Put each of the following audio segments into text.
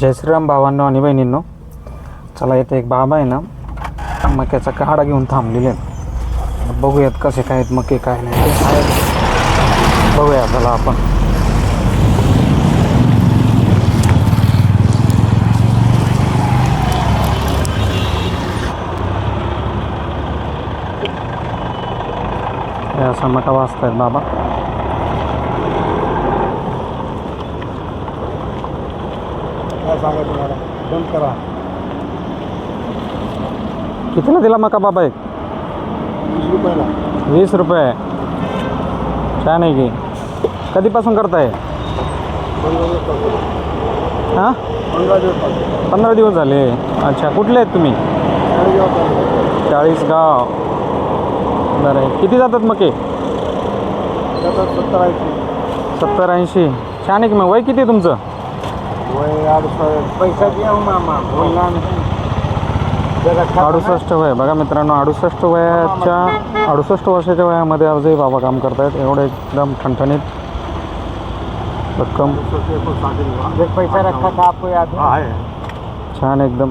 जय श्रीराम भावांनो आणि बहिणींनो. चला इथे एक बाबा आहे ना मक्याचा काढा घेऊन थांबलेले आहेत. बघूयात कसे काय आहेत मके काय नाही. ते आहेत बघूया चला आपण. असा मका आहेत बाबा. काय सांगायचं मला बंद करा. कितीला दिला मका बाबा एक? वीस रुपयाला. वीस रुपये. छान आहे की. कधीपासून करताय? पंधरा दिवस पाहिजे हां? पंधरा दिवस पंधरा दिवस झाले. अच्छा कुठले आहेत तुम्ही? चाळीस गाव बरं आहे. किती जातात मके? सत्तर ऐंशी. सत्तर ऐंशी. छान आहे की मग. वय किती आहे तुमचं? अडुसष्ट पैसा अडुसष्ट वय. बघा मित्रांनो अडुसष्ट वयाच्या अडुसष्ट वर्षाच्या वयामध्ये आजही बाबा काम करतायत. एवढं एकदम ठणठणीत रक्कम पैसा रखा छान एकदम.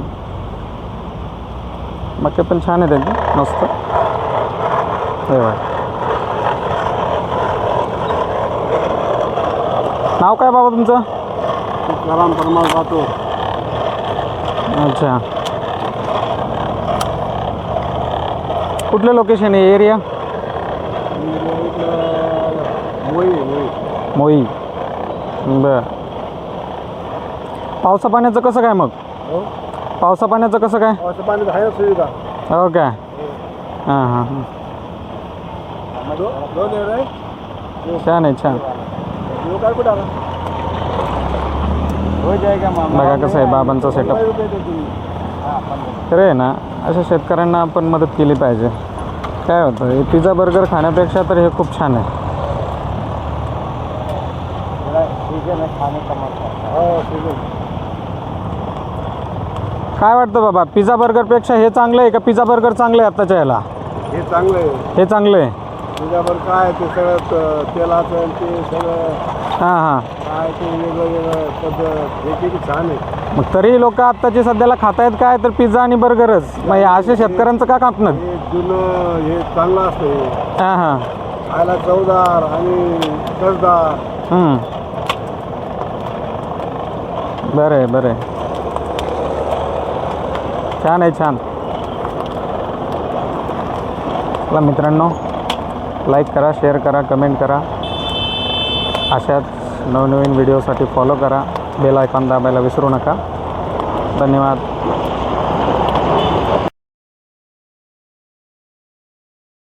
मके पण छान आहेत एकदम. मस्त. हे बाय नाव काय बाबा तुमचं? तुकाराम परमार जातो. अच्छा. कुठलं लोकेशन आहे? एरिया मोई मोई. बर. पावसा पाण्याचं कसं काय मग? हो? पावसा पाण्याचं कसं काय? आहे सुविधा. हो काय? हां हां हां. छान आहे छान. यो काय कुठं आला. हो जाएगा मामा बघा कसं आहे बाबांचा सेटअप खरं आहे ना अशा शेतकऱ्यांना आपण मदत केली पाहिजे. काय होतं हे पिझ्झा बर्गर खाण्यापेक्षा तर हे खूप छान आहे. काय वाटतं बाबा पिझ्झा बर्गरपेक्षा हे चांगलं आहे का पिझ्झा बर्गर चांगलं आहे आत्ताच्या याला हे चांगलं आहे. हे चांगलं आहे. त्याच्यावर काय ते सगळं तेलाचं आणि ते सगळं हां हां. काय ते वेगळं वेगळं पद्धत हे किती छान आहे. मग तरी लोक आत्ताची सध्याला खातायत काय तर पिझ्झा आणि बर्गरच. मग हे अशा शेतकऱ्यांचं का कापणं? हे जुनं हे चांगलं असतं हे. हां हां. खायला चवदार आणि कसदार हम्म. बरं आहे बरं आहे. छान आहे छान. चला मित्रांनो लाईक करा शेअर करा कमेंट करा. अशाच नवनवीन व्हिडिओसाठी फॉलो करा. बेल आयकॉन दाबायला विसरू नका. धन्यवाद.